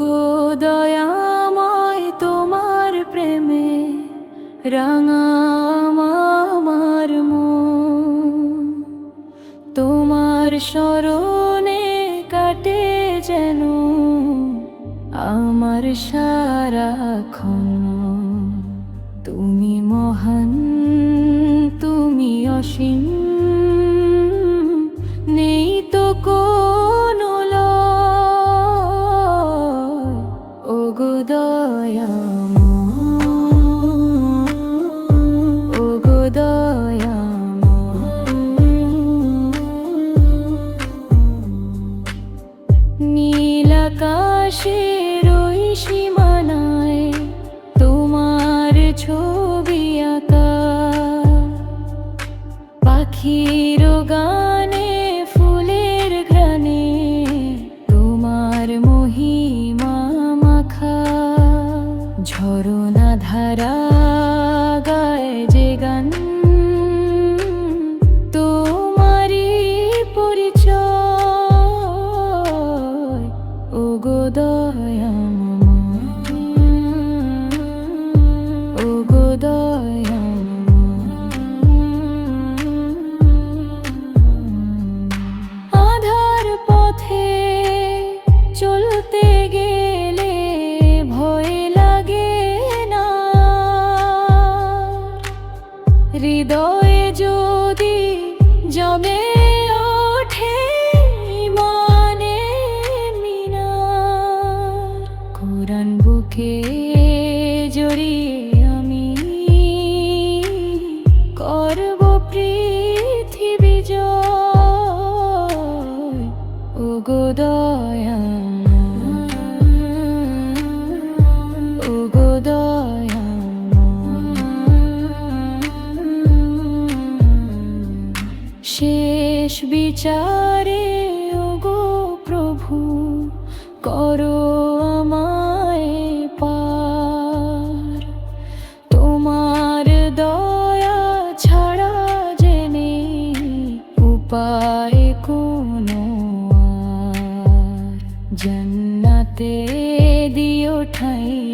গো দয়াময় তোমার প্রেমে, রাঙা আমার তোমার স্মরণে কাটে যেন আমার সারাক্ষণ তুমি মহান, তুমি অসীম। আকাশের ওই সীমানায় তোমার ছবি আঁকা। পাখির গানে, ফুলের ঘ্রাণে তোমার মহিমা মাখা। ঝরনা ধারা হৃদয়ে যদি জমে ওঠে মানে মিনা কোরআন বুকে জড়িয়ে আমি করব পৃথিবী জয়। ওগো দয়া শেষ বিচারে ওগো প্রভু করো আমায় পার। তোমার দয়া ছাড়া উপায় জন্নাতে দিও ঠাই।